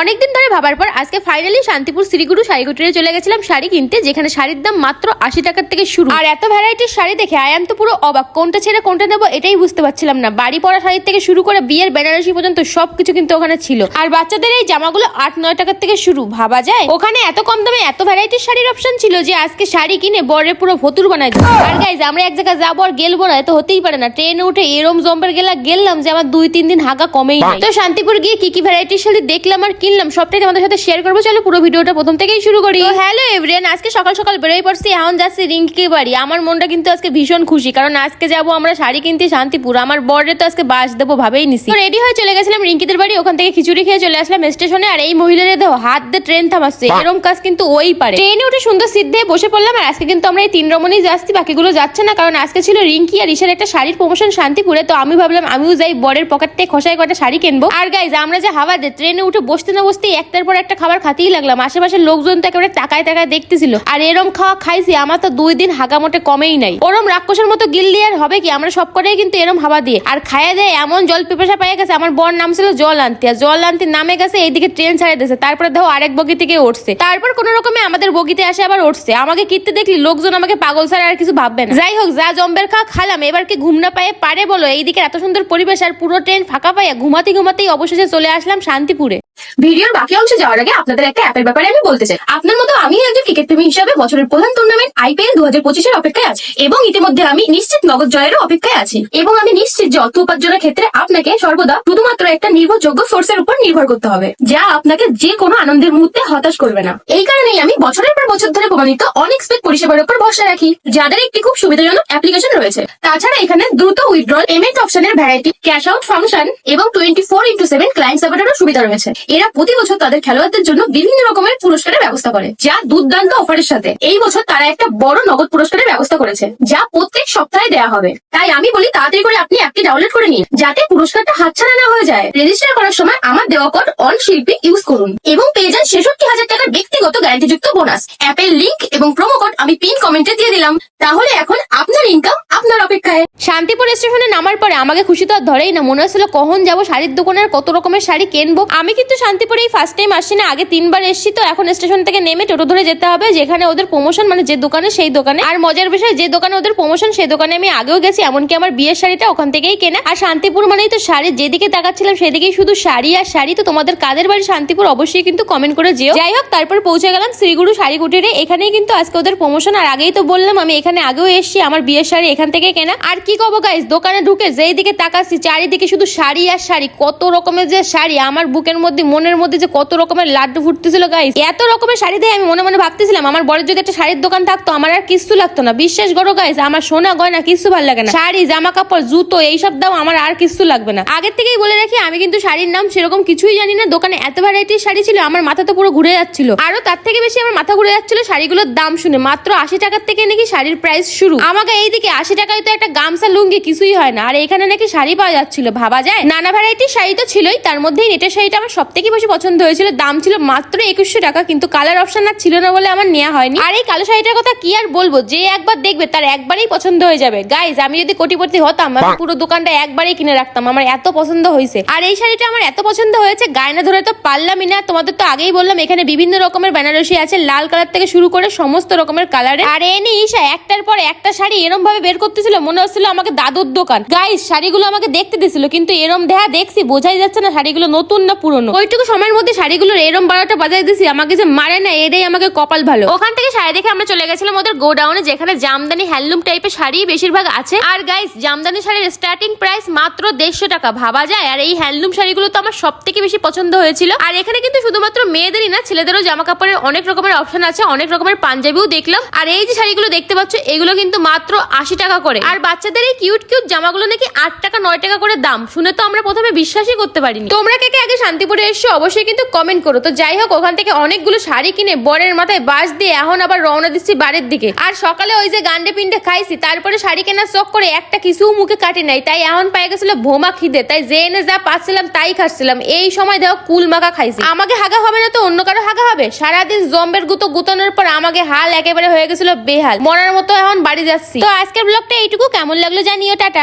অনেকদিন ধরে ভাবার পর আজকে ফাইনালি শান্তিপুর শ্রীগুরু শাড়িগুটিরে চলে গেছিলাম শাড়ি কিনতে যেখানে শাড়ির দাম মাত্র আশি টাকার থেকে শুরু। আর এত ভ্যারাইটির শাড়ি দেখে আয়ান তো পুরো অবাক। কোনটা ছেড়ে কোনটা নেব এটাই বুঝতে পারছিলাম না। বাড়ি পরা শাড়ির থেকে শুরু করে বিয়ের বেনারসি পর্যন্ত সবকিছু কিন্তু ওখানে ছিল। আর বাচ্চাদের এই জামাগুলো আট নয় টাকার থেকে শুরু ভাবা যায়? ওখানে এত কম দামে এত ভ্যারাইটির শাড়ির অপশন ছিল যে আজকে শাড়ি কিনে বরের পুরো ভতুর বানাই আর গাইজ আমরা এক জায়গায় যাব আর গেলবো না এত হতেই পারে না। ট্রেনে উঠে এরম জম্বের গেলা গেলাম যে আমার দুই তিন দিন হাগা কমেই তো শান্তিপুর গিয়ে কি কি ভ্যারাইটির শাড়ি দেখলাম আর কিনলাম সবটাই তোমাদের সাথে শেয়ার করব। চলো পুরো ভিডিওটা প্রথম থেকেই শুরু করি। হ্যালো এভরিয়ান আজকে সকাল সকাল বেরোই পড়ছি এখন যাচ্ছি রিঙ্কি বাড়ি। আমার মনটা কিন্তু আজকে ভীষণ খুশি কারণ আজকে যাব আমরা শাড়ি কিনতে শান্তিপুর। আমার বরের তো আজকে বাস দেবো ভাবেই নিছি। তো রেডি হয়ে চলে গেছিলাম রিঙ্কিদের বাড়ি ওখান থেকে খিচুড়ি খেয়ে চলে আসলাম স্টেশনে আর এই মহিলাদের দেখো হাত দিয়ে ট্রেন থামাচ্ছে। এরকম কাজ কিন্তু ওই পারে। ট্রেনে উঠে সুন্দর সিদ্ধে বসে পড়লাম আর আজকে কিন্তু আমরা এই তিন রমণেই যাচ্ছি বাকিগুলো যাচ্ছে না কারণ আজকে ছিল রিঙ্কি আর ঈশার একটা শাড়ির প্রমোশন শান্তিপুরে তো আমি ভাবলাম আমিও যাই বরের পকেট থেকে খসায় কটা শাড়ি কিনবো। আর গাইজ আমরা যে হাওয়া দে ট্রেনে উঠে বসতে না বসতেই একটার পর একটা খাবার খাতেই লাগলাম। আশেপাশের লোকজন তো একেবারে তাকায় তাকায় দেখতেছিল। আর এরম খাওয়া খাইছি, আমার তো দুই দিন হাগা মোটে কমেই নাই। ওরম রাক্ষসের মতো গিল দিয়ে আর হবে কি? আমরা সব কটাই কিন্তু এরম হাওয়া দিয়ে। আর খাইয়ে দেয় এমন জল পেপাসা পেয়ে গেছে, আমার বর নাম ছিল জল আনতে আর জল আনতে নামে গেছে, এইদিকে ট্রেন ছাড়ে দিয়েছে। তারপরে দেখো আরেক বগি থেকে উঠছে। তারপর কোন রকমে আমাদের বগিতে আসে আবার উঠছে। আমাকে কিনতে দেখলি, লোকজন আমাকে পাগল ছাড়া আর কিছু ভাববে না। যাই হোক, যা জম্বের খাওয়া খালাম এবার কি ঘুম না পায়ে পারে বলো? এইদিকে এত সুন্দর পরিবেশ আর পুরো ট্রেন ফাঁকা পাইয়া ঘুমাতে ঘুমাতেই অবশেষে চলে আসলাম শান্তিপুরে। ভিডিওর বাকি অংশে যাওয়ার আগে আপনাদের একটা অ্যাপের ব্যাপারে আমি বলতে চাই। আপনার মতো আমি একজন ক্রিকেট প্রেমী হিসাবে বছরের প্রধান টুর্নামেন্ট আইপিএল দু হাজার পঁচিশের অপেক্ষায় আছি এবং ইতিমধ্যে আমি নিশ্চিত নগদ জয়েরও অপেক্ষায় আছি। এবং আমি নিশ্চিত যে অর্থ উপার্জনের ক্ষেত্রে আপনাকে সর্বদা শুধুমাত্র একটা নির্ভরযোগ্য সোর্সের উপর নির্ভর করতে হবে, যা আপনাকে যে কোনো আনন্দের মুহূর্তে হতাশ করবে না। এই কারণেই আমি বছরের পর বছর ধরে প্রমাণিত অনেক স্পেক পরিষেবার উপর ভরসা রাখি, যাদের একটি খুব সুবিধাজনক অ্যাপ্লিকেশন রয়েছে। তাছাড়া এখানে দ্রুত উইথড্রল পেমেন্ট অপশনের ভ্যারাইটি ক্যাশ আউট ফাংশন এবং twenty four into seven client সাপোর্টেরও সুবিধা রয়েছে। এরা প্রতি বছর তাদের খেলোয়াড়দের জন্য বিভিন্ন রকমের পুরস্কারের ব্যবস্থা করে, যা দুর্দান্ত অফারের সাথে। এই বছর তারা একটা বড় নগদ পুরস্কারের ব্যবস্থা করেছে, যা প্রত্যেক সপ্তাহে দেওয়া হবে। তাই আমি বলি তাড়াতাড়ি করে আপনি অ্যাপটি ডাউনলোড করে নিন, যাতে পুরস্কারটা হাতছাড়া না হয়ে যায়। রেজিস্টার করার সময় আমার দেওয়া কোড অন শিল্পী ইউজ করুন এবং পেয়ে যান ছেষট্টি হাজার টাকার ব্যক্তিগত গ্যারান্টিযুক্ত বোনাস। অ্যাপের লিঙ্ক এবং প্রোমো কোড আমি পিন কমেন্টে দিয়ে দিলাম। তাহলে এখন আপনার ইনকাম আপনার অপেক্ষায়। শান্তিপুর স্টেশনে নামার পরে আমাকে খুশি তো আর ধরেই না, মনে হচ্ছিল কখন যাব শাড়ির দোকানের কত রকমের শাড়ি কিনবো। আমি কিন্তু শান্তিপুরে এই ফার্স্ট টাইম আসছি না, আগে তিনবার এসেছি তো, এখন স্টেশন থেকে নেমে টোটো ধরে যেতে হবে, যেখানে ওদের প্রমোশন মানে যে দোকানে সেই দোকানে। আর মজার বিষয়, যে দোকানে ওদের প্রমোশন সেই দোকানে আমি আগেও গেছি, এমনকি আমার বিয়ের শাড়িটা ওখান থেকেই কেনা। আর শান্তিপুর মানেই তো শাড়ি, যেদিকে তাকাচ্ছিলাম সেদিকেই শুধু শাড়ি আর শাড়ি। তো তোমাদের কাদের বাড়ি শান্তিপুর অবশ্যই কিন্তু কমেন্ট করে যেও। যাই হোক, তারপর পৌঁছে গেলাম শ্রীগুরু শাড়ি কুটিরে। এখানেই কিন্তু আজকে ওদের প্রমোশন আর আগেই তো বললাম, আমি এখানে আগেও এসেছি, আমার বিয়ের শাড়ি এখান থেকে কেনা। আর কি কবো গাইস দোকানে ঢুকে যেই দিকে তাকাচ্ছি, চারিদিকে শুধু শাড়ি আর শাড়ি, কত রকমের যে শাড়ি, আমার বুকের মধ্যে মনের মধ্যে যে কত রকমের লাড্ডু ফুটতেছিল গাইস এত রকমের শাড়ি দিয়ে আমি মনে মনে ভাবতেছিলাম, আমার বড় যদি একটা শাড়ির দোকান থাকতো, আমার আর কিছু লাগতো না। বিশ্বাস করো গাইস আমার সোনা গয়না কিছু ভালো লাগে না। শাড়ি জামা কাপড় জুতো, এইসব দাও, আমার আর কিছু লাগবে না। আগের থেকেই বলে রাখি, আমি কিন্তু শাড়ির নাম সেরকম কিছুই জানি না। দোকানে এত ভ্যারাইটির শাড়ি ছিল, আমার মাথা তো পুরো ঘুরে যাচ্ছিল। আরও তার থেকে বেশি আমার মাথা ঘুরে যাচ্ছিল শাড়িগুলোর দাম শুনে। মাত্র আশি টাকার থেকে নাকি শাড়ির প্রাইস শুরু। আমাকে এইদিকে আশি টাকায় তো একটা গামছা, লুঙ্গি কিছুই হয় না। আর এখানে নাকি শাড়ি পাওয়া যাচ্ছিল, ভাবা যায়? নানা ভ্যারাইটির শাড়ি তো ছিলই, তার মধ্যেই নেটের শাড়িটা আমার সব থেকে বেশি পছন্দ হয়েছিল দাম ছিল মাত্র একুশশো টাকা কিন্তু কালার অপশন আর ছিল না বলে আমার নেওয়া হয়নি। আর এই কালো শাড়িটার কথা কি আর বলব? যে একবার দেখবে তার একবারেই পছন্দ হয়ে যাবে। গাইজ আমি যদি কোটিপতি হতাম আমি পুরো দোকানটা একবারেই কিনে রাখতাম। আমার এত পছন্দ হয়েছে। আর এই শাড়িটা আমার এত পছন্দ হয়েছে গায়না ধরে তো পারলামই না। তোমাদের তো আগেই বললাম এখানে বিভিন্ন রকমের বেনারসি আছে লাল কালার থেকে শুরু করে সমস্ত রকমের কালারে আর এনে ঈশা একটার পর একটা শাড়ি এরম ভাবে বের করতেছিল মনে হচ্ছিল আমাকে দাদুর দোকান। গাইস শাড়িগুলো আমাকে দেখতে দিছিল কিন্তু এরম দেহা দেখছি বোঝাই যাচ্ছে না শাড়িগুলো নতুন না পুরনো। ওইটুকু সময়ের মধ্যে শাড়িগুলোর এরম বারোটা বাজাই দিছি, আমাকে যে মারে না এটাই আমাকে কপাল ভালো। ওখান থেকে শাড়ি দেখে আমরা চলে গেছিলাম ওদের গোডাউনে, যেখানে জামদানি হ্যান্ডলুম টাইপের শাড়ি বেশিরভাগ আছে। আর গাইস জামদানি শাড়ির স্টার্টিং প্রাইস মাত্র দেড়শো টাকা, ভাবা যায়? আর এই হ্যান্ডলুম শাড়িগুলো তো আমার সব থেকে বেশি পছন্দ হয়েছিল। আর এখানে কিন্তু শুধুমাত্র মেয়েদেরই না, ছেলেদেরও জামা কাপড়ের অনেক রকমের অপশন আছে, অনেক রকমের পাঞ্জাবিও দেখলাম। আর এই যে শাড়িগুলো দেখতে পাচ্ছ, এগুলো কিন্তু মাত্র আশি টাকা করে। আর বাচ্চাদের এই কিউট কিউট জামাগুলো নাকি আট টাকা, নয় টাকা করে দাম। শুনে তো আমরা প্রথমে বিশ্বাসই করতে পারিনি। তোমরা কে কে আগে শান্তিপুরে এসছো অবশ্যই কিন্তু কমেন্ট করো। তো যাই হোক, ওখান থেকে অনেকগুলো শাড়ি কিনে বরের মাথায় বাস দিয়ে এখন আবার রওনা দিচ্ছি বাড়ির দিকে। আর সকালে ওই যে গান্ডে পিন্ডে খাইছি, তারপরে শাড়ি কেনার চোখ করে একটা কিছু মুখে কাটে নাই। তাই এখন পায়ে গেছিল ভোমা খিদে। তাই যে এনে যা পাচ্ছিলাম তাই খাচ্ছিলাম। এই সময় দেখো কুল মাখা খাইছি। আমাকে হাগা হবে না তো? অন্য কারও হাগা হবে? সারাদিন জম্বের গুতো গুতানোর পর আমাকে হাল একেবারে হয়ে গেছিল বেহাল। মরার মতো এখন বাড়ি যাচ্ছি। তো আজকের ব্লগটা এইটুকু। কেমন লাগল জানিও, টাটা।